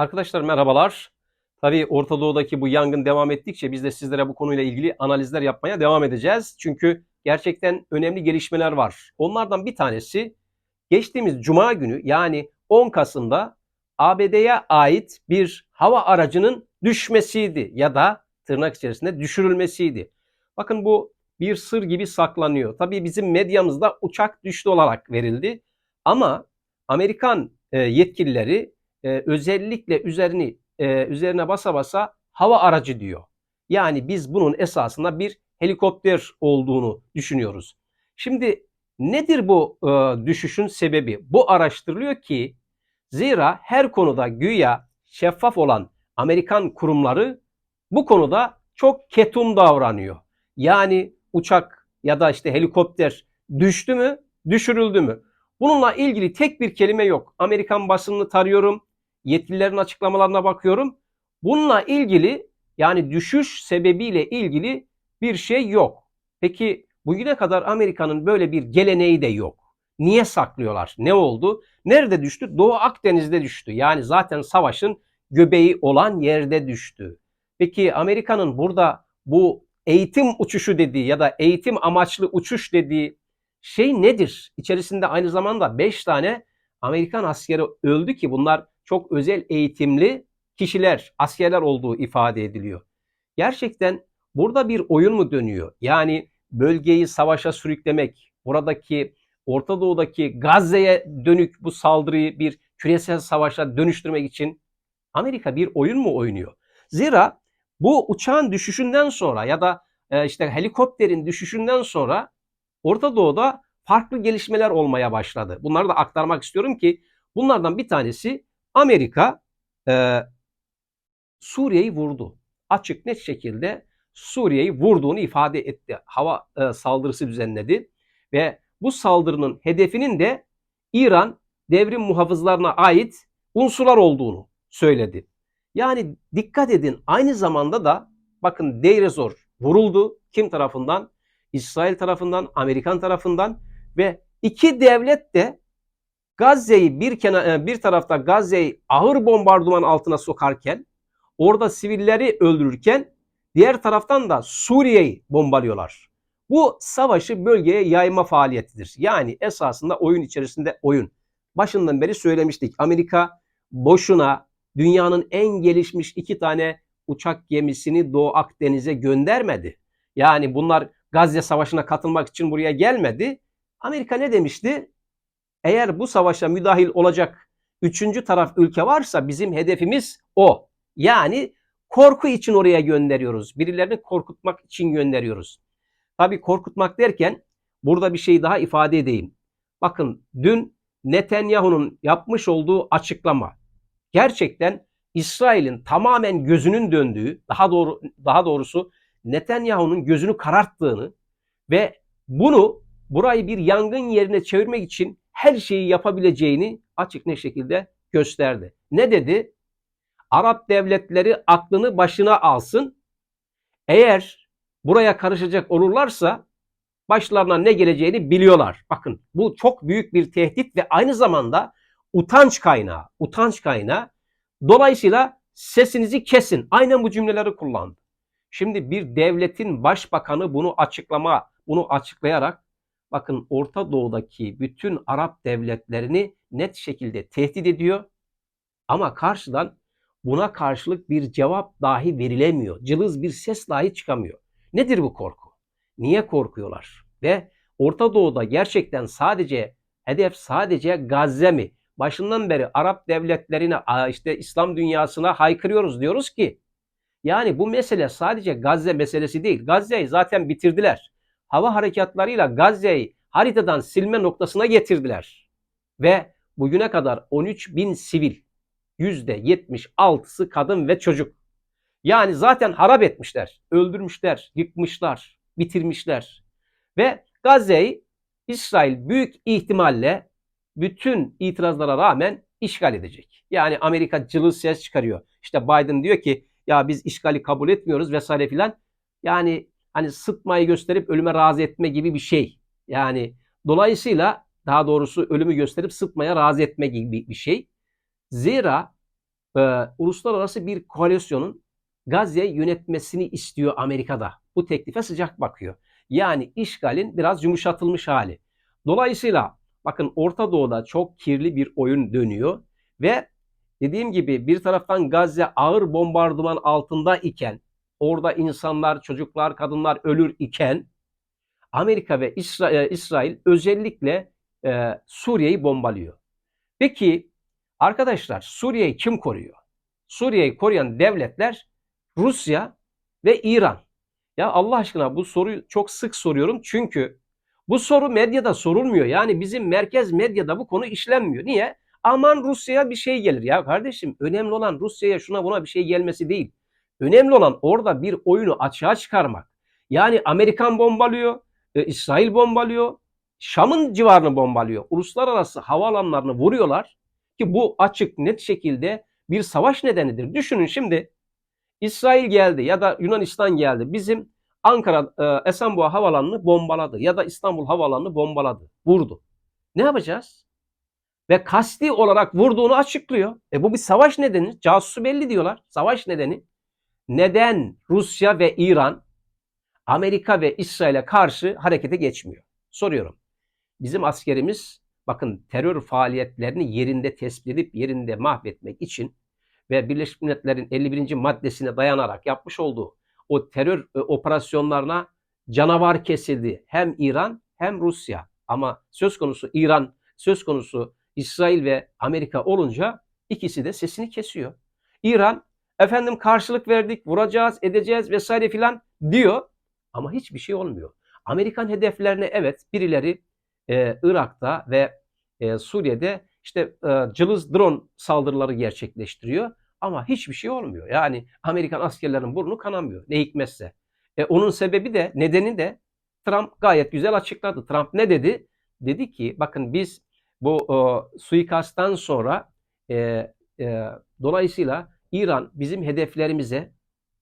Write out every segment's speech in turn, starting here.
Arkadaşlar merhabalar. Tabii Orta Doğu'daki bu yangın devam ettikçe biz de sizlere bu konuyla ilgili analizler yapmaya devam edeceğiz. Çünkü gerçekten önemli gelişmeler var. Onlardan bir tanesi geçtiğimiz Cuma günü yani 10 Kasım'da ABD'ye ait bir hava aracının düşmesiydi ya da tırnak içerisinde düşürülmesiydi. Bakın bu bir sır gibi saklanıyor. Tabii bizim medyamızda uçak düştü olarak verildi. Ama Amerikan e, yetkilileri e, özellikle üzerini e, üzerine basa basa hava aracı diyor. Yani biz bunun esasında bir helikopter olduğunu düşünüyoruz. Şimdi nedir bu e, düşüşün sebebi? Bu araştırılıyor ki zira her konuda güya şeffaf olan Amerikan kurumları bu konuda çok ketum davranıyor. Yani uçak ya da işte helikopter düştü mü, düşürüldü mü? Bununla ilgili tek bir kelime yok. Amerikan basınını tarıyorum, yetkililerin açıklamalarına bakıyorum. Bununla ilgili yani düşüş sebebiyle ilgili bir şey yok. Peki bugüne kadar Amerika'nın böyle bir geleneği de yok. Niye saklıyorlar? Ne oldu? Nerede düştü? Doğu Akdeniz'de düştü. Yani zaten savaşın göbeği olan yerde düştü. Peki Amerika'nın burada bu eğitim uçuşu dediği ya da eğitim amaçlı uçuş dediği şey nedir? İçerisinde aynı zamanda 5 tane Amerikan askeri öldü ki bunlar çok özel eğitimli kişiler, askerler olduğu ifade ediliyor. Gerçekten burada bir oyun mu dönüyor? Yani bölgeyi savaşa sürüklemek, buradaki Orta Doğu'daki Gazze'ye dönük bu saldırıyı bir küresel savaşa dönüştürmek için Amerika bir oyun mu oynuyor? Zira bu uçağın düşüşünden sonra ya da e, işte helikopterin düşüşünden sonra Orta Doğu'da farklı gelişmeler olmaya başladı. Bunları da aktarmak istiyorum ki bunlardan bir tanesi Amerika e, Suriye'yi vurdu. Açık net şekilde Suriye'yi vurduğunu ifade etti. Hava e, saldırısı düzenledi ve bu saldırının hedefinin de İran devrim muhafızlarına ait unsurlar olduğunu söyledi. Yani dikkat edin aynı zamanda da bakın Deir ez-Zor vuruldu. Kim tarafından? İsrail tarafından, Amerikan tarafından ve iki devlet de Gazze'yi bir kenar, bir tarafta Gazze'yi ağır bombardıman altına sokarken orada sivilleri öldürürken diğer taraftan da Suriye'yi bombalıyorlar. Bu savaşı bölgeye yayma faaliyetidir. Yani esasında oyun içerisinde oyun. Başından beri söylemiştik. Amerika boşuna dünyanın en gelişmiş iki tane uçak gemisini Doğu Akdeniz'e göndermedi. Yani bunlar Gazze Savaşı'na katılmak için buraya gelmedi. Amerika ne demişti? Eğer bu savaşa müdahil olacak üçüncü taraf ülke varsa bizim hedefimiz o. Yani korku için oraya gönderiyoruz. Birilerini korkutmak için gönderiyoruz. Tabi korkutmak derken burada bir şey daha ifade edeyim. Bakın dün Netanyahu'nun yapmış olduğu açıklama gerçekten İsrail'in tamamen gözünün döndüğü, daha doğru daha doğrusu Netanyahu'nun gözünü kararttığını ve bunu burayı bir yangın yerine çevirmek için her şeyi yapabileceğini açık ne şekilde gösterdi. Ne dedi? Arap devletleri aklını başına alsın. Eğer buraya karışacak olurlarsa başlarına ne geleceğini biliyorlar. Bakın bu çok büyük bir tehdit ve aynı zamanda utanç kaynağı. Utanç kaynağı. Dolayısıyla sesinizi kesin. Aynen bu cümleleri kullandı. Şimdi bir devletin başbakanı bunu açıklama, bunu açıklayarak bakın Orta Doğu'daki bütün Arap devletlerini net şekilde tehdit ediyor. Ama karşıdan buna karşılık bir cevap dahi verilemiyor. Cılız bir ses dahi çıkamıyor. Nedir bu korku? Niye korkuyorlar? Ve Orta Doğu'da gerçekten sadece hedef sadece Gazze mi? Başından beri Arap devletlerine işte İslam dünyasına haykırıyoruz diyoruz ki yani bu mesele sadece Gazze meselesi değil. Gazze'yi zaten bitirdiler. Hava harekatlarıyla Gazze'yi haritadan silme noktasına getirdiler. Ve bugüne kadar 13 bin sivil, %76'sı kadın ve çocuk. Yani zaten harap etmişler, öldürmüşler, yıkmışlar, bitirmişler. Ve Gazze'yi İsrail büyük ihtimalle bütün itirazlara rağmen işgal edecek. Yani Amerika cılız ses çıkarıyor. İşte Biden diyor ki ya biz işgali kabul etmiyoruz vesaire filan. Yani hani sıtmayı gösterip ölüme razı etme gibi bir şey. Yani dolayısıyla daha doğrusu ölümü gösterip sıtmaya razı etme gibi bir şey. Zira e, uluslararası bir koalisyonun Gazze'yi yönetmesini istiyor Amerika'da. Bu teklife sıcak bakıyor. Yani işgalin biraz yumuşatılmış hali. Dolayısıyla bakın Orta Doğu'da çok kirli bir oyun dönüyor ve dediğim gibi bir taraftan Gazze ağır bombardıman altında iken orada insanlar, çocuklar, kadınlar ölür iken Amerika ve İsra e, İsrail özellikle e, Suriye'yi bombalıyor. Peki arkadaşlar Suriye'yi kim koruyor? Suriye'yi koruyan devletler Rusya ve İran. Ya Allah aşkına bu soruyu çok sık soruyorum çünkü bu soru medyada sorulmuyor. Yani bizim merkez medyada bu konu işlenmiyor. Niye? Aman Rusya'ya bir şey gelir. Ya kardeşim önemli olan Rusya'ya şuna buna bir şey gelmesi değil. Önemli olan orada bir oyunu açığa çıkarmak. Yani Amerikan bombalıyor, e, İsrail bombalıyor, Şam'ın civarını bombalıyor. Uluslararası havaalanlarını vuruyorlar ki bu açık net şekilde bir savaş nedenidir. Düşünün şimdi İsrail geldi ya da Yunanistan geldi. Bizim Ankara e, Esenboğa Havalanı'nı bombaladı ya da İstanbul Havalanı'nı bombaladı, vurdu. Ne yapacağız? Ve kasti olarak vurduğunu açıklıyor. E bu bir savaş nedeni. Casusu belli diyorlar. Savaş nedeni. Neden Rusya ve İran Amerika ve İsrail'e karşı harekete geçmiyor? Soruyorum. Bizim askerimiz bakın terör faaliyetlerini yerinde tespit edip yerinde mahvetmek için ve Birleşmiş Milletler'in 51. maddesine dayanarak yapmış olduğu o terör e, operasyonlarına canavar kesildi. Hem İran hem Rusya. Ama söz konusu İran, söz konusu İsrail ve Amerika olunca ikisi de sesini kesiyor. İran efendim karşılık verdik, vuracağız, edeceğiz vesaire filan diyor ama hiçbir şey olmuyor. Amerikan hedeflerine evet birileri e, Irak'ta ve e, Suriye'de işte e, cılız drone saldırıları gerçekleştiriyor. Ama hiçbir şey olmuyor. Yani Amerikan askerlerinin burnu kanamıyor. Ne hikmetse. E, onun sebebi de nedeni de Trump gayet güzel açıkladı. Trump ne dedi? Dedi ki bakın biz bu e, suikasttan sonra e, e, dolayısıyla İran bizim hedeflerimize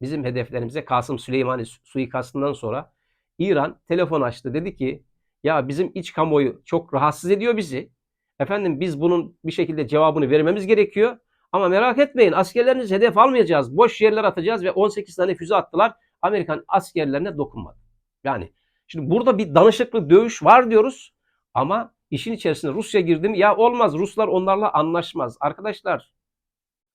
bizim hedeflerimize Kasım Süleymani suikastından sonra İran telefon açtı. Dedi ki ya bizim iç kamuoyu çok rahatsız ediyor bizi. Efendim biz bunun bir şekilde cevabını vermemiz gerekiyor. Ama merak etmeyin askerleriniz hedef almayacağız. Boş yerler atacağız ve 18 tane füze attılar. Amerikan askerlerine dokunmadı. Yani şimdi burada bir danışıklı dövüş var diyoruz ama işin içerisine Rusya girdi? Ya olmaz Ruslar onlarla anlaşmaz. Arkadaşlar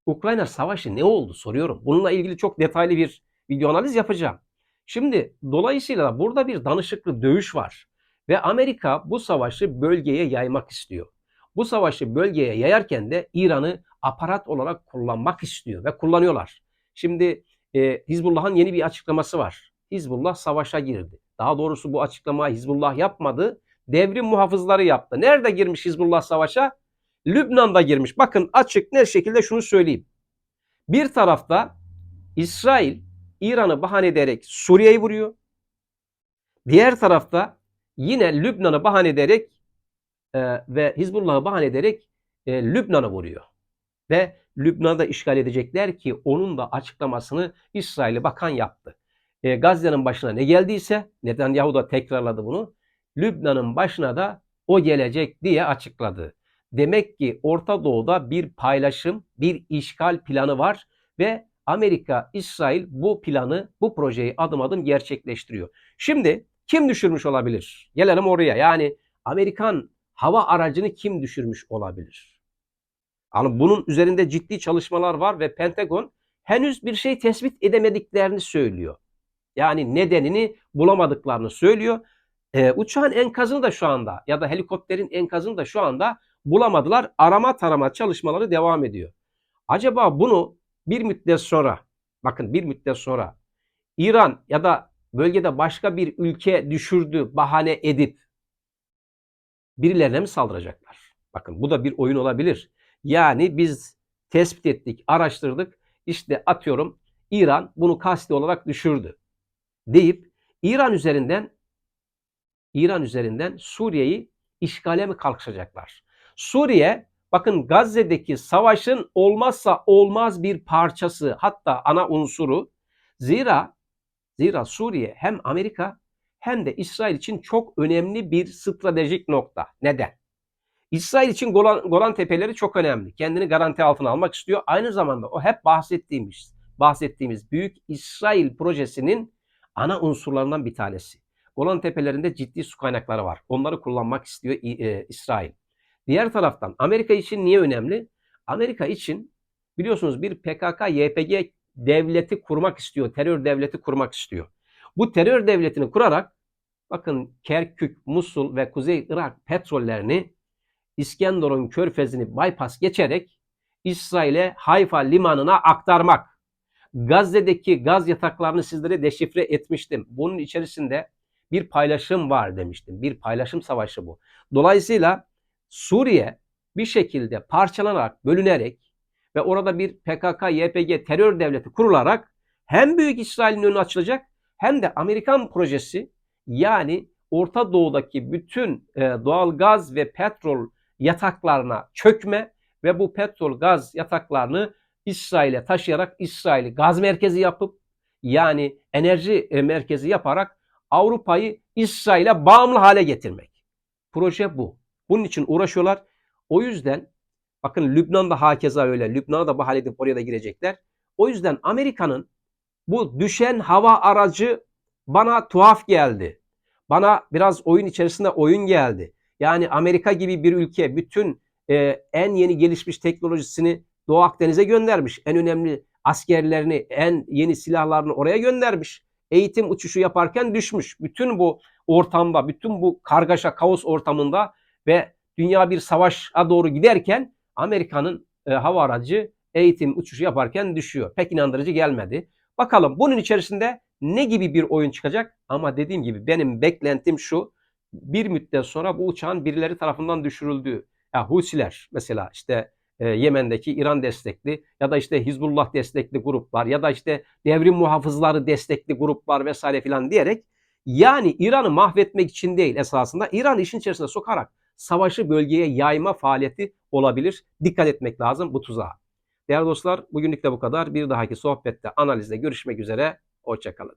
Ukrayna savaşı ne oldu soruyorum. Bununla ilgili çok detaylı bir video analiz yapacağım. Şimdi dolayısıyla burada bir danışıklı dövüş var ve Amerika bu savaşı bölgeye yaymak istiyor. Bu savaşı bölgeye yayarken de İran'ı aparat olarak kullanmak istiyor ve kullanıyorlar. Şimdi e, Hizbullah'ın yeni bir açıklaması var. Hizbullah savaşa girdi. Daha doğrusu bu açıklamayı Hizbullah yapmadı. Devrim muhafızları yaptı. Nerede girmiş Hizbullah savaşa? Lübnan'da girmiş. Bakın açık ne şekilde şunu söyleyeyim. Bir tarafta İsrail İran'ı bahane ederek Suriye'yi vuruyor. Diğer tarafta yine Lübnan'ı bahane ederek e, ve Hizbullah'ı bahane ederek e, Lübnan'ı vuruyor ve Lübnan'da işgal edecekler ki onun da açıklamasını İsrail'i bakan yaptı. E, Gazze'nin başına ne geldiyse Netanyahu da tekrarladı bunu. Lübnan'ın başına da o gelecek diye açıkladı. Demek ki Orta Doğu'da bir paylaşım, bir işgal planı var ve Amerika, İsrail bu planı, bu projeyi adım adım gerçekleştiriyor. Şimdi kim düşürmüş olabilir? Gelelim oraya. Yani Amerikan hava aracını kim düşürmüş olabilir? Yani bunun üzerinde ciddi çalışmalar var ve Pentagon henüz bir şey tespit edemediklerini söylüyor. Yani nedenini bulamadıklarını söylüyor. Ee, uçağın enkazını da şu anda ya da helikopterin enkazını da şu anda bulamadılar. Arama tarama çalışmaları devam ediyor. Acaba bunu bir müddet sonra, bakın bir müddet sonra İran ya da bölgede başka bir ülke düşürdü bahane edip birilerine mi saldıracaklar? Bakın bu da bir oyun olabilir. Yani biz tespit ettik, araştırdık. İşte atıyorum İran bunu kasti olarak düşürdü deyip İran üzerinden İran üzerinden Suriye'yi işgale mi kalkışacaklar? Suriye bakın Gazze'deki savaşın olmazsa olmaz bir parçası hatta ana unsuru. Zira zira Suriye hem Amerika hem de İsrail için çok önemli bir stratejik nokta. Neden? İsrail için Golan, Golan Tepeleri çok önemli. Kendini garanti altına almak istiyor. Aynı zamanda o hep bahsettiğimiz bahsettiğimiz Büyük İsrail projesinin ana unsurlarından bir tanesi. Golan Tepelerinde ciddi su kaynakları var. Onları kullanmak istiyor e, İsrail. Diğer taraftan Amerika için niye önemli? Amerika için biliyorsunuz bir PKK-YPG devleti kurmak istiyor. Terör devleti kurmak istiyor. Bu terör devletini kurarak bakın Kerkük, Musul ve Kuzey Irak petrollerini İskenderun körfezini bypass geçerek İsrail'e Hayfa limanına aktarmak. Gazze'deki gaz yataklarını sizlere deşifre etmiştim. Bunun içerisinde bir paylaşım var demiştim. Bir paylaşım savaşı bu. Dolayısıyla Suriye bir şekilde parçalanarak, bölünerek ve orada bir PKK-YPG terör devleti kurularak hem Büyük İsrail'in önü açılacak hem de Amerikan projesi yani Orta Doğu'daki bütün e, doğal gaz ve petrol yataklarına çökme ve bu petrol gaz yataklarını İsrail'e taşıyarak İsrail'i gaz merkezi yapıp yani enerji e, merkezi yaparak Avrupa'yı İsrail'e bağımlı hale getirmek. Proje bu. Bunun için uğraşıyorlar. O yüzden bakın Lübnan'da hakeza öyle. Lübnan'a da bahane edip oraya da girecekler. O yüzden Amerika'nın bu düşen hava aracı bana tuhaf geldi. Bana biraz oyun içerisinde oyun geldi. Yani Amerika gibi bir ülke bütün e, en yeni gelişmiş teknolojisini Doğu Akdeniz'e göndermiş. En önemli askerlerini, en yeni silahlarını oraya göndermiş. Eğitim uçuşu yaparken düşmüş. Bütün bu ortamda, bütün bu kargaşa, kaos ortamında ve dünya bir savaşa doğru giderken Amerika'nın e, hava aracı eğitim uçuşu yaparken düşüyor. Pek inandırıcı gelmedi. Bakalım bunun içerisinde ne gibi bir oyun çıkacak? Ama dediğim gibi benim beklentim şu. Bir müddet sonra bu uçağın birileri tarafından düşürüldüğü. Ya Husiler mesela işte e, Yemen'deki İran destekli ya da işte Hizbullah destekli gruplar ya da işte devrim muhafızları destekli gruplar vesaire filan diyerek yani İran'ı mahvetmek için değil esasında İran işin içerisine sokarak savaşı bölgeye yayma faaliyeti olabilir. Dikkat etmek lazım bu tuzağa. Değerli dostlar bugünlük de bu kadar. Bir dahaki sohbette analizde görüşmek üzere. Hoşçakalın.